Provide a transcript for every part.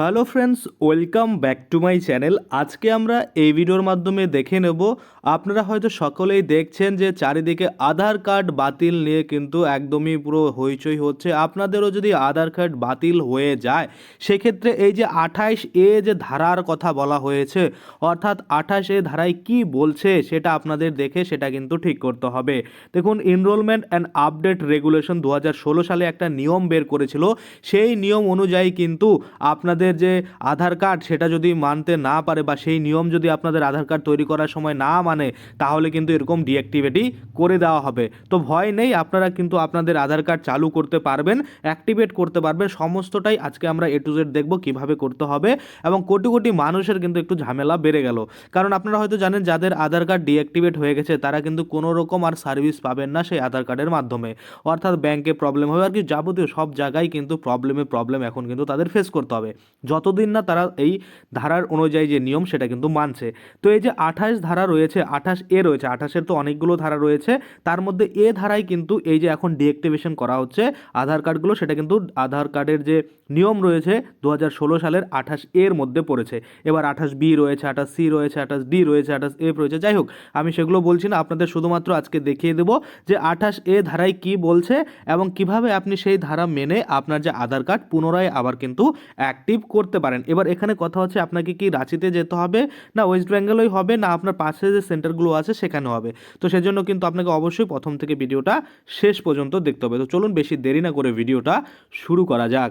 Hello friends, welcome back to my channel. আজকে আমরা এই ভিডিওর মাধ্যমে দেখে নেব, আপনারা হয়তো সকলেই দেখছেন যে চারিদিকে আধার কার্ড বাতিল নিয়ে কিন্তু একদমই পুরো হইচই হচ্ছে। আপনাদেরও যদি আধার কার্ড বাতিল হয়ে যায়, সেক্ষেত্রে এই যে আঠাইশ এ যে ধারার কথা বলা হয়েছে, অর্থাৎ আঠাশ এ ধারায় কি বলছে সেটা আপনাদের দেখে সেটা কিন্তু ঠিক করতে হবে। দেখুন এনরোলমেন্ট অ্যান্ড আপডেট রেগুলেশন দু হাজার ষোলো সালে একটা নিয়ম বের করেছিল। সেই নিয়ম অনুযায়ী কিন্তু আপনাদের যে আধার কার্ড সেটা যদি মানতে না পারে বা সেই নিয়ম যদি আপনাদের আধার কার্ড তৈরি করার সময় না মানে তাহলে কিন্তু এরকম ডিঅ্যাক্টিভেটই করে দেওয়া হবে। তো ভয় নেই, আপনারা কিন্তু আপনাদের আধার কার্ড চালু করতে পারবেন, অ্যাক্টিভেট করতে পারবেন, সমস্তটাই আজকে আমরা এ টু জেড দেখব কীভাবে করতে হবে এবং কোটি কোটি মানুষের কিন্তু একটু ঝামেলা বেড়ে গেল। কারণ আপনারা হয়তো জানেন, যাদের আধার কার্ড ডিঅ্যাক্টিভেট হয়ে গেছে, তারা কিন্তু কোনো রকম আর সার্ভিস পাবেন না সেই আধার কার্ডের মাধ্যমে। অর্থাৎ ব্যাংকে প্রবলেম হবে আর কি, যাবতীয় সব জায়গায় কিন্তু প্রবলেমে প্রবলেম এখন কিন্তু তাদের ফেস করতে হবে। যতদিন না তারা এই ধারার অনুযায়ী যে নিয়ম, সেটা কিন্তু মানছে। তো এই যে আঠাশ ধারা রয়েছে, আঠাশ এ রয়েছে, আঠাশের তো অনেকগুলো ধারা রয়েছে, তার মধ্যে এ ধারায় কিন্তু এই যে এখন ডিঅ্যাক্টিভেশন করা হচ্ছে, আধার কার্ডগুলো, সেটা কিন্তু আধার কার্ডের যে নিয়ম রয়েছে দু হাজার ষোলো সালের আঠাশ এর মধ্যে পড়েছে। এবার আঠাশ বি রয়েছে, আঠাশ সি রয়েছে, আঠাশ ডি রয়েছে, আঠাশ এফ রয়েছে, যাই হোক, আমি সেগুলো বলছি না, আপনাদের শুধুমাত্র আজকে দেখিয়ে দেবো যে আঠাশ এ ধারায় কি বলছে এবং কীভাবে আপনি সেই ধারা মেনে আপনার যে আধার কার্ড, পুনরায় আবার কিন্তু অ্যাক্টিভ করতে পারেন। এবার এখানে কথা হচ্ছে আপনাকে কি রাঁচিতে যেতে হবে, না ওয়েস্ট বেঙ্গলেই হবে, না আপনার পাশে যে সেন্টারগুলো আছে সেখানে হবে। তো সেজন্য কিন্তু আপনাকে অবশ্যই প্রথম থেকে ভিডিওটা শেষ পর্যন্ত দেখতে হবে। তো চলুন বেশি দেরি না করে ভিডিওটা শুরু করা যাক।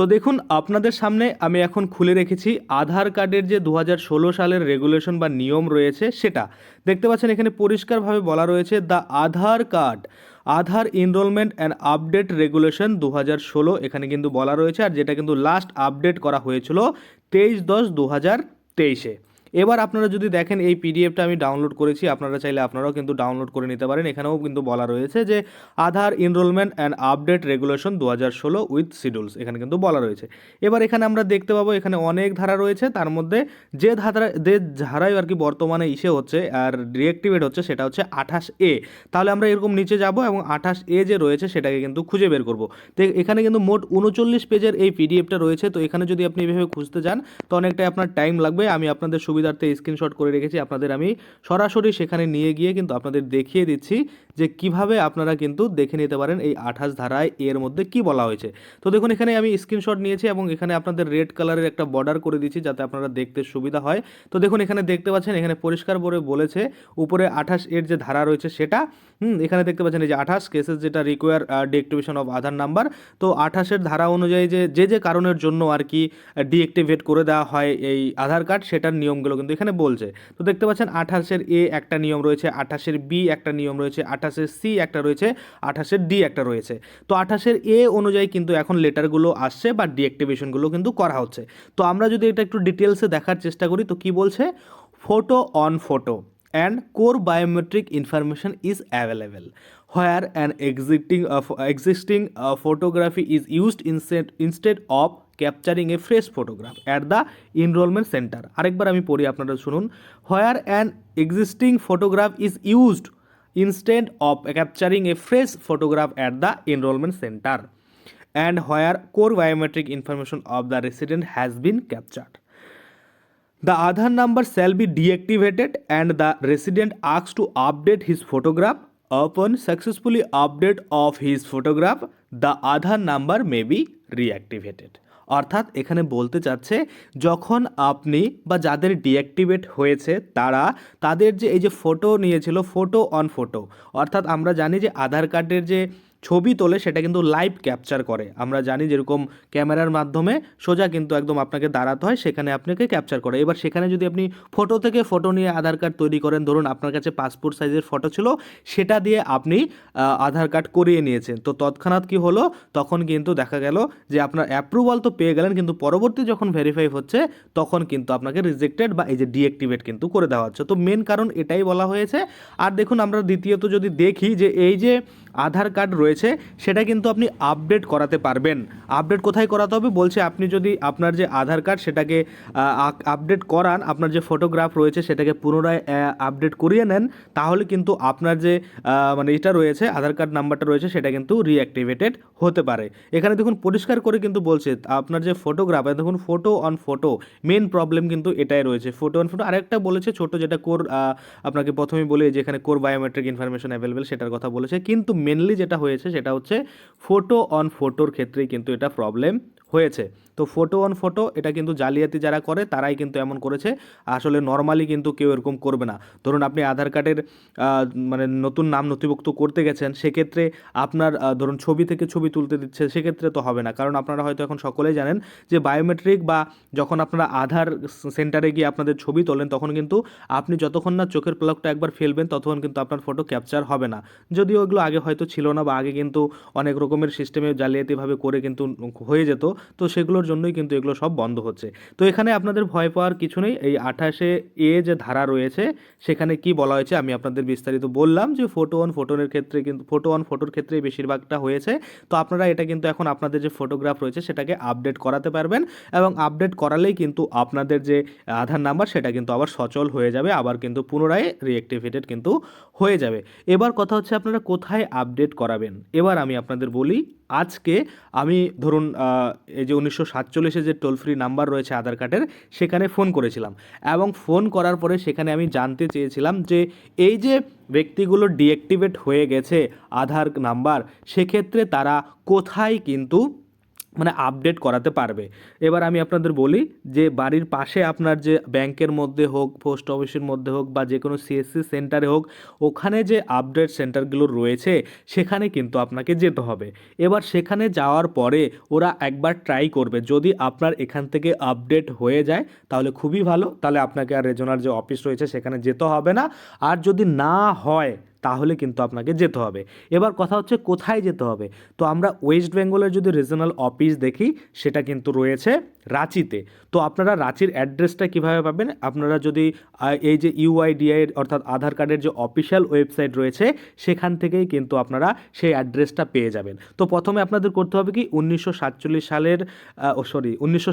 তো দেখুন, আপনাদের সামনে আমি এখন খুলে রেখেছি আধার কার্ডের যে দু হাজার ষোলো সালের রেগুলেশন বা নিয়ম রয়েছে সেটা। দেখতে পাচ্ছেন এখানে পরিষ্কারভাবে বলা রয়েছে the Aadhaar card, Aadhaar enrolment and update regulation দু হাজার ষোলো এখানে কিন্তু বলা রয়েছে। আর যেটা কিন্তু লাস্ট আপডেট করা হয়েছিল তেইশ দশ দু হাজার তেইশে। এবার আপনারা যদি দেখেন এই পিডিএফটা আমি ডাউনলোড করেছি, আপনারা চাইলে আপনারাও কিন্তু ডাউনলোড করে নিতে পারেন। এখানেও কিন্তু বলা রয়েছে যে Aadhaar enrolment and update regulation দু হাজার ষোলো উইথ শিডিউলস এখানে কিন্তু বলা রয়েছে। এবার এখানে আমরা দেখতে পাবো, এখানে অনেক ধারা রয়েছে, তার মধ্যে যে ধারা, যে ধারায় আর কি বর্তমানে ইসে হচ্ছে আর রিঅ্যাক্টিভেট হচ্ছে সেটা হচ্ছে আঠাশ এ। তাহলে আমরা এরকম নিচে যাব এবং আঠাশ এ যে রয়েছে সেটাকে কিন্তু খুঁজে বের করব। তো এখানে কিন্তু মোট উনচল্লিশ পেজের এই পিডিএফটা রয়েছে, তো এখানে যদি আপনি এভাবে খুঁজতে যান, তো অনেকটাই আপনার টাইম লাগবে। আমি আপনাদের সুবিধার্থে স্ক্রিনশট করে রেখেছি, আপনাদের আমি সরাসরি সেখানে নিয়ে গিয়ে কিন্তু আপনাদের দেখিয়ে দিচ্ছি যে কীভাবে আপনারা কিন্তু দেখে নিতে পারেন এই আঠাশ ধারায় এর মধ্যে কি বলা হয়েছে। তো দেখুন, এখানে আমি স্ক্রিনশট নিয়েছি এবং এখানে আপনাদের রেড কালারের একটা বর্ডার করে দিচ্ছি যাতে আপনারা দেখতে সুবিধা হয়। তো দেখুন, এখানে দেখতে পাচ্ছেন, এখানে পরিষ্কার করে বলেছে, উপরে আঠাশ এর যে ধারা রয়েছে সেটা, হুম, এখানে দেখতে পাচ্ছেন এই যে আঠাশ কেসেস যেটা require deactivation of Aadhaar number তো আঠাশের ধারা অনুযায়ী যে যে যে কারণের জন্য আর কি ডিএক্টিভেট করে দেওয়া হয় এই আধার কার্ড, সেটার নিয়মগুলো কিন্তু এখানে বলছে। তো দেখতে পাচ্ছেন আঠাশের এ একটা নিয়ম রয়েছে, আঠাশের বি একটা নিয়ম রয়েছে, আঠাশের সি একটা রয়েছে, আঠাশের ডি একটা রয়েছে। তো আঠাশের এ অনুযায়ী কিন্তু এখন লেটারগুলো আসছে বা ডিঅ্যাক্টিভেশনগুলো কিন্তু করা হচ্ছে। তো আমরা যদি এটা একটু ডিটেলসে দেখার চেষ্টা করি, তো কি বলছে? Photo on photo. and core biometric information is available. Where an existing uh, existing uh, photography is used instead instead of capturing a fresh photograph at the enrolment centre আরেকবার আমি পড়ি আপনারা শুনুন. Where an existing photograph is used instant of capturing a fresh photograph at the enrolment centre and where core biometric information of the resident has been captured the Aadhaar number shall be deactivated and the resident asked to update his photograph. Upon successfully update of his photograph, the Aadhaar number may be reactivated. অর্থাৎ এখানে বলতে চাচ্ছে যখন আপনি বা যাদের deactivate হয়েছে তারা তাদের যে এই যে ফটো নিয়েছিল ফটো অন ফটো অর্থাৎ আমরা জানি যে আধার কার্ডের যে ছবি তোলে সেটা কিন্তু লাইভ ক্যাপচার করে। আমরা জানি যেরকম ক্যামেরার মাধ্যমে সোজা কিন্তু একদম আপনাকে দাঁড়াতে হয়, সেখানে আপনাকে ক্যাপচার করে। এবার সেখানে যদি আপনি ফটো থেকে ফটো নিয়ে আধার কার্ড তৈরি করেন, ধরুন আপনার কাছে পাসপোর্ট সাইজের ফটো ছিল, সেটা দিয়ে আপনি আধার কার্ড করিয়ে নিয়েছেন। তো তৎক্ষণাৎ কি হলো? তখন কিন্তু দেখা গেল যে আপনার অ্যাপ্রুভাল তো পেয়ে গেলেন, কিন্তু পরবর্তী যখন ভেরিফাই হচ্ছে, তখন কিন্তু আপনাকে রিজেক্টেড বা এই যে ডিঅ্যাক্টিভেট কিন্তু করে দেওয়া হচ্ছে। তো মেন কারণ এটাই বলা হয়েছে। আর দেখুন আমরা দ্বিতীয়ত যদি দেখি যে এই যে আধার কার্ড রয়েছে রয়েছে, সেটা কিন্তু আপনি আপডেট করাতে পারবেন। আপডেট কোথায় করাতে হবে? বলছে আপনি যদি আপনার যে আধার কার্ড, সেটাকে আপডেট করান, আপনার যে ফটোগ্রাফ রয়েছে, সেটাকে পুনরায় আপডেট করিয়ে নেন, তাহলে কিন্তু আপনার যে মানে এটা রয়েছে, আধার কার্ড নাম্বারটা রয়েছে, সেটা কিন্তু রিঅ্যাক্টিভেটেড হতে পারে। এখানে দেখুন, পরিষ্কার করে কিন্তু বলছে, আপনার যে ফটোগ্রাফ দেখুন photo on photo main problem কিন্তু এটাই রয়েছে। ফটো অন ফটো আরেকটা বলেছে, ছোট যেটা কোর আপনাকে প্রথমেই বলে, যেখানে কোর বায়োমেট্রিক ইনফরমেশন অ্যাভেলেবেল সেটার কথা বলেছে। কিন্তু মেনলি যেটা হয়েছে সেটা হচ্ছে ফোটো অন ফোটোর ক্ষেত্রেই কিন্তু এটা প্রবলেম হয়েছে। তো ফটো অন ফটো এটা কিন্তু জালিয়াতি যারা করে, তারাই কিন্তু এমন করেছে। আসলে নর্মালি কিন্তু কেউ এরকম করবে না। ধরুন আপনি আধার কার্ডের মানে নতুন নাম নথিভুক্ত করতে গেছেন, সেক্ষেত্রে আপনার ধরুন ছবি থেকে ছবি তুলতে দিচ্ছে, সেক্ষেত্রে তো হবে না। কারণ আপনারা হয়তো এখন সকলেই জানেন যে বায়োমেট্রিক বা যখন আপনারা আধার সেন্টারে গিয়ে আপনাদের ছবি তোলেন, তখন কিন্তু আপনি যতক্ষণ না চোখের পলকটা একবার ফেলবেন, ততক্ষণ কিন্তু আপনার ফটো ক্যাপচার হবে না। যদিও ওগুলো আগে হয়তো ছিল না বা আগে কিন্তু অনেক রকমের সিস্টেমে জালিয়াতিভাবে করে কিন্তু হয়ে যেত। তো সেগুলোর জন্যই কিন্তু এগুলো সব বন্ধ হচ্ছে। তো এখানে আপনাদের ভয় পাওয়ার কিছু নেই। এই আঠাশে এ যে ধারা রয়েছে, সেখানে কি বলা হয়েছে আমি আপনাদের বিস্তারিত বললাম যে ফটো অন ফটোনের ক্ষেত্রে কিন্তু ফটো অন ফটোর ক্ষেত্রে বেশিরভাগটা হয়েছে। তো আপনারা এটা কিন্তু এখন আপনাদের যে ফটোগ্রাফ রয়েছে, সেটাকে আপডেট করাতে পারবেন এবং আপডেট করালেই কিন্তু আপনাদের যে আধার নাম্বার সেটা কিন্তু আবার সচল হয়ে যাবে, আবার কিন্তু পুনরায় রিঅ্যাক্টিভেটেড কিন্তু হয়ে যাবে। এবার কথা হচ্ছে আপনারা কোথায় আপডেট করাবেন? এবার আমি আপনাদের বলি, আজকে আমি ধরুন এই যে উনিশশো সাতচল্লিশে যে টোল ফ্রি নাম্বার রয়েছে আধার কার্ডের, সেখানে ফোন করেছিলাম। এবং ফোন করার পরে সেখানে আমি জানতে চেয়েছিলাম যে এই যে ব্যক্তিগুলো ডিঅ্যাক্টিভেট হয়ে গেছে আধার নাম্বার সেক্ষেত্রে তারা কোথায় কিন্তু মানে আপডেট করাতে পারবে। এবার আমি আপনাদের বলি যে বাড়ির পাশে আপনার যে ব্যাংকের মধ্যে হোক, পোস্ট অফিসের মধ্যে হোক বা যে কোনো সিএসসি সেন্টারে হোক, ওখানে যে আপডেট সেন্টারগুলো রয়েছে, সেখানে কিন্তু আপনাকে যেতে হবে। এবার সেখানে যাওয়ার পরে ওরা একবার ট্রাই করবে। যদি আপনার এখান থেকে আপডেট হয়ে যায়, তাহলে খুবই ভালো। তাহলে আপনাকে আর রেজনার যে অফিস রয়েছে, সেখানে যেতে হবে না। আর যদি না হয় তাহলে কিন্তু আপনাকে যেতে হবে। এবার কথা হচ্ছে কোথায় যেতে হবে? তো আমরা ওয়েস্ট বেঙ্গলের যদি রিজনাল অফিস দেখি, সেটা কিন্তু রয়েছে রাঁচিতে। তো আপনারা রাঁচির অ্যাড্রেসটা কীভাবে পাবেন? আপনারা যদি এই যে ইউআইডিআই অর্থাৎ আধার কার্ডের যে অফিসিয়াল ওয়েবসাইট রয়েছে, সেখান থেকেই কিন্তু আপনারা সেই অ্যাড্রেসটা পেয়ে যাবেন। তো প্রথমে আপনাদের করতে হবে কি? উনিশশো সাতচল্লিশ সালের সরি উনিশশো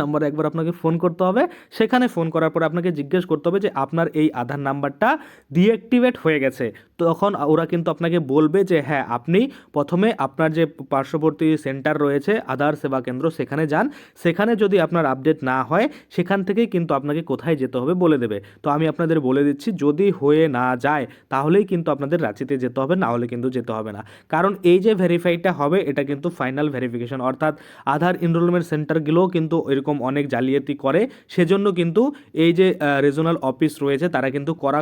নাম্বারে একবার আপনাকে ফোন করতে হবে। সেখানে ফোন করার পর আপনাকে জিজ্ঞেস করতে হবে যে, আপনার এই আধার নাম্বারটা ডিঅ্যাক্টিভেট হয়ে গেছে। তখন ওরা কিন্তু আপনাকে বলবে যে হ্যাঁ আপনি প্রথমে আপনার যে পার্শ্ববর্তী সেন্টার রয়েছে, আধার সেবা কেন্দ্র, সেখানে যান। সেখানে যদি আপনার আপডেট না হয়, সেখান থেকেই কিন্তু আপনাকে কোথায় যেতে হবে বলে দেবে। তো আমি আপনাদের বলে দিচ্ছি, যদি হয়ে না যায়, তাহলেই কিন্তু আপনাদের রাঁচিতে যেতে হবে, না হলে কিন্তু যেতে হবে না। কারণ এই যে ভেরিফাইটা হবে, এটা কিন্তু ফাইনাল ভেরিফিকেশন। অর্থাৎ আধার এনরোলমেন্ট সেন্টারগুলোও কিন্তু এরকম অনেক জালিয়াতি করে। সেজন্য কিন্তু এই যে রিজনাল অফিস রয়েছে, তারা কিন্তু করা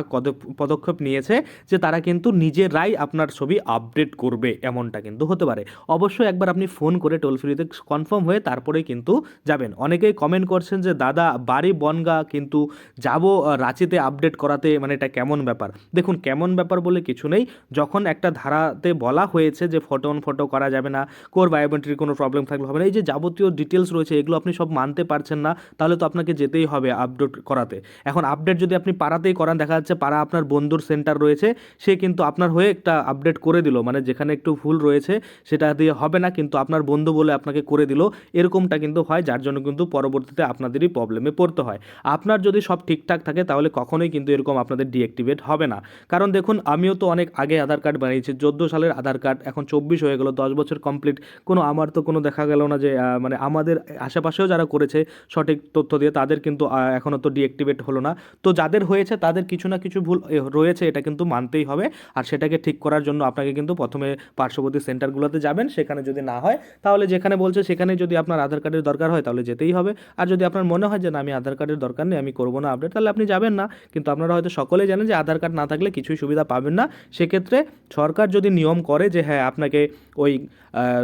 পদক্ষেপ নিয়েছে যে, তারা কিন্তু নিজেরাই আপনার ছবি আপডেট করবে, এমনটা কিন্তু হতে পারে। অবশ্যই একবার আপনি ফোন করে টোল ফ্রিতে কনফার্ম হয়ে তারপরে কিন্তু যাবেন। অনেকেই কমেন্ট করছেন যে, দাদা, বাড়ি বনগা, কিন্তু যাব রাঁচিতে আপডেট করাতে। মানে এটা কেমন ব্যাপার? দেখুন, কেমন ব্যাপার বলে কিছু নেই। যখন একটা ধারাতে বলা হয়েছে যে, ফটো অন ফটো করা যাবে না কোর বায়োমেট্রিক কোনো প্রবলেম থাকলে হবে না। এই যে যাবতীয় ডিটেলস রয়েছে, এগুলো আপনি সব মানতে পারছেন না, তাহলে তো আপনাকে যেতেই হবে আপডেট করাতে। এখন আপডেট যদি আপনি পাড়াতেই করান, দেখা যাচ্ছে পাড়া আপনার বন্ধুর সেন্টার রয়েছে, সে কিন্তু আপনার হয়ে একটা আপডেট করে দিল। মানে যেখানে একটু ভুল রয়েছে, সেটা দিয়ে হবে না, কিন্তু আপনার বন্ধু বলে আপনাকে করে দিল। এরকমটা কিন্তু হয়, যার জন্য কিন্তু পরবর্তীতে আপনাদেরই প্রবলেমে পড়তে হয়। আপনার যদি সব ঠিকঠাক থাকে, তাহলে কখনোই কিন্তু এরকম আপনাদের ডিঅ্যাক্টিভেট হবে না। কারণ দেখুন, আমিও তো অনেক আগে আধার কার্ড বানিয়েছি। চোদ্দ সালের আধার কার্ড এখন চব্বিশ হয়ে গেল, দশ বছর কমপ্লিট কোনো, আমার তো কোনো দেখা গেল না যে মানে আমাদের আশেপাশেও যারা করেছে সঠিক তথ্য দিয়ে, তাদের কিন্তু এখনও তো ডিঅ্যাক্টিভেট হলো না। তো যাদের হয়েছে, তাদের কিছু না কিছু ভুল রয়েছে, এটা কিন্তু মানতেই হবে। আর সেটাকে ঠিক করার জন্য আপনাকে কিন্তু প্রথমে পার্শ্ববর্তী সেন্টারগুলোতে যাবেন। সেখানে যদি না হয়, তাহলে যেখানে বলছে সেখানে যদি আপনার আধার কার্ডের দরকার হয়, তাহলে যেতেই হবে। আর যদি আপনার মনে হয় যে, না, আমি আধার কার্ডের দরকার নেই, আমি করব না আপডেট তাহলে আপনি যাবেন না। কিন্তু আপনারা হয়তো সকলেই জানেন যে, আধার কার্ড না থাকলে কিছুই সুবিধা পাবেন না। সেক্ষেত্রে সরকার যদি নিয়ম করে যে হ্যাঁ আপনাকে ওই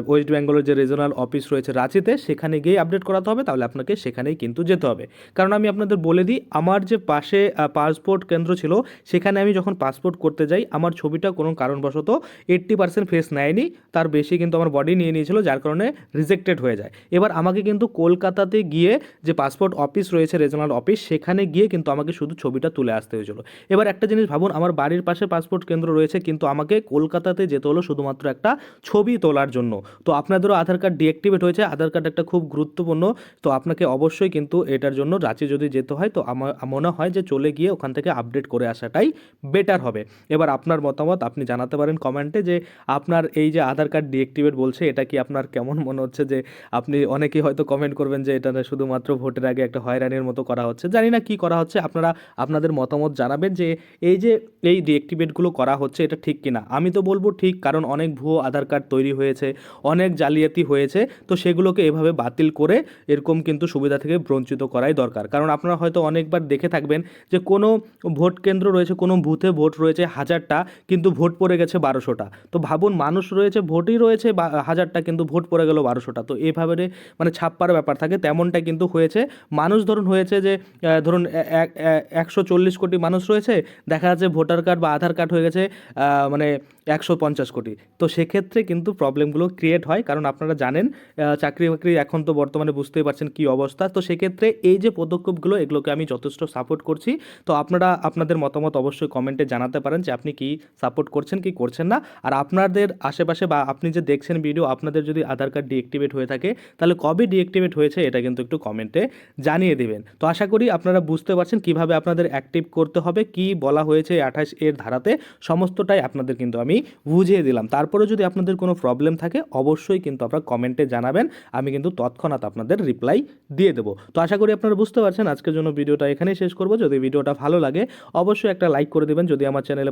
ওয়েস্ট বেঙ্গলের যে রিজনাল অফিস রয়েছে রাঁচিতে, সেখানে গিয়ে আপডেট করাতে হবে, তাহলে আপনাকে সেখানেই কিন্তু যেতে হবে। কারণ আমি আপনাদের বলে দিই, আমার যে পাশে পাসপোর্ট কেন্দ্র ছিল, সেখানে আমি যখন পাসপোর্ট করতে যাই আমার ছবিটা কোনো কারণবশত এইট্টি পার্সেন্ট ফেস নেয়নি, তার বেশি কিন্তু আমার বডি নিয়ে নিয়েছিল, যার কারণে রিজেক্টেড হয়ে যায়। এবার আমাকে কিন্তু কলকাতাতে গিয়ে যে পাসপোর্ট অফিস রয়েছে রিজনাল অফিস সেখানে গিয়ে কিন্তু আমাকে শুধু ছবিটা তুলে আসতে হয়েছিল। এবার একটা জিনিস ভাবুন, আমার বাড়ির পাশে পাসপোর্ট কেন্দ্র রয়েছে, কিন্তু আমাকে কলকাতাতে যেতে হলো শুধুমাত্র একটা ছবি তোলার জন্য। তো আপনাদেরও আধার কার্ড ডিঅ্যাক্টিভেট হয়েছে, আধার কার্ড একটা খুব গুরুত্বপূর্ণ, তো আপনাকে অবশ্যই কিন্তু এটার জন্য রাঁচি যদি যেতে হয়, তো আমার মনে হয় যে চলে গিয়ে ওখান থেকে আপডেট করে আসাটাই বেটার হবে। এবার আপনার মতামত আপনি জানাতে পারেন কমেন্টে যে আপনার এই যে আধার কার্ড ডিএক্টিভেট বলছে, এটা কি আপনার কেমন মনে হচ্ছে যে আপনি অনেকেই হয়তো কমেন্ট করবেন যে এটা শুধুমাত্র ভোটের আগে একটা হয়রানির মতো করা হচ্ছে। জানি না কি করা হচ্ছে, আপনারা আপনাদের মতামত জানাবেন যে এই যে এই ডিএক্টিভেটগুলো করা হচ্ছে এটা ঠিক কিনা। আমি তো বলব ঠিক, কারণ অনেক ভুয়ো আধার কার্ড তৈরি হয়েছে, অনেক জালিয়াতি হয়েছে, তো সেগুলোকে এভাবে বাতিল করে এরকম কিন্তু সুবিধা থেকে বঞ্চিত করাই দরকার। কারণ আপনারা হয়তো অনেকবার দেখে থাকবেন যে কোনো ভোট কেন্দ্র রয়েছে, কোনো বুথে ভোট রয়েছে, হাজারটা কিন্তু ভোট পড়ে গেছে বারোশোটা। তো ভাবুন, মানুষ রয়েছে, ভোটই রয়েছে হাজারটা, কিন্তু ভোট পড়ে গেল বারোশোটা। তো এভাবে মানে ছাপ্পার ব্যাপার থাকে তেমনটা কিন্তু হয়েছে। মানুষ ধরুন হয়েছে যে ধরুন এক- একশো চল্লিশ কোটি মানুষ রয়েছে, দেখা যাচ্ছে ভোটার কার্ড বা আধার কার্ড হয়ে গেছে মানে একশো পঞ্চাশ কোটি। তো সেক্ষেত্রে কিন্তু প্রবলেমগুলো ক্রিয়েট হয়, কারণ আপনারা জানেন চাকরি বাকরি এখন তো বর্তমানে বুঝতেই পারছেন কি অবস্থা। তো সেক্ষেত্রে এই যে পদক্ষেপগুলো, এগুলোকে আমি যথেষ্ট সাপোর্ট করছি। তো আপনারা, আপনাদের মতামত অবশ্যই কমেন্টে জানাতে পারেন যে আপনি কি সাপোর্ট করছেন, কি করছেন না? আর আপনাদের আশেপাশে বা আপনি যে দেখছেন ভিডিও আপনাদের যদি আধার কার্ড ডিঅ্যাক্টিভেট হয়ে থাকে, তাহলে কবে ডিঅ্যাক্টিভেট হয়েছে এটা কিন্তু একটু কমেন্টে জানিয়ে দেবেন। তো আশা করি আপনারা বুঝতে পারছেন কীভাবে আপনাদের অ্যাক্টিভ করতে হবে, কি বলা হয়েছে আঠাশ এর ধারাতে, সমস্তটাই আপনাদের কিন্তু আমি বুঝিয়ে দিলাম। তারপরে যদি আপনাদের কোনো প্রবলেম থাকে, অবশ্যই কিন্তু আপনারা কমেন্টে জানাবেন, আমি কিন্তু তৎক্ষণাৎ আপনাদের রিপ্লাই দিয়ে দেবো। তো আশা করি আপনারা বুঝতে পারছেন, আজকের জন্য ভিডিওটা এখানেই শেষ করব। যদি ভিডিওটা ভালো লাগে, অবশ্যই একটা লাইক করে দেবেন। যদি আমার চ্যানেলে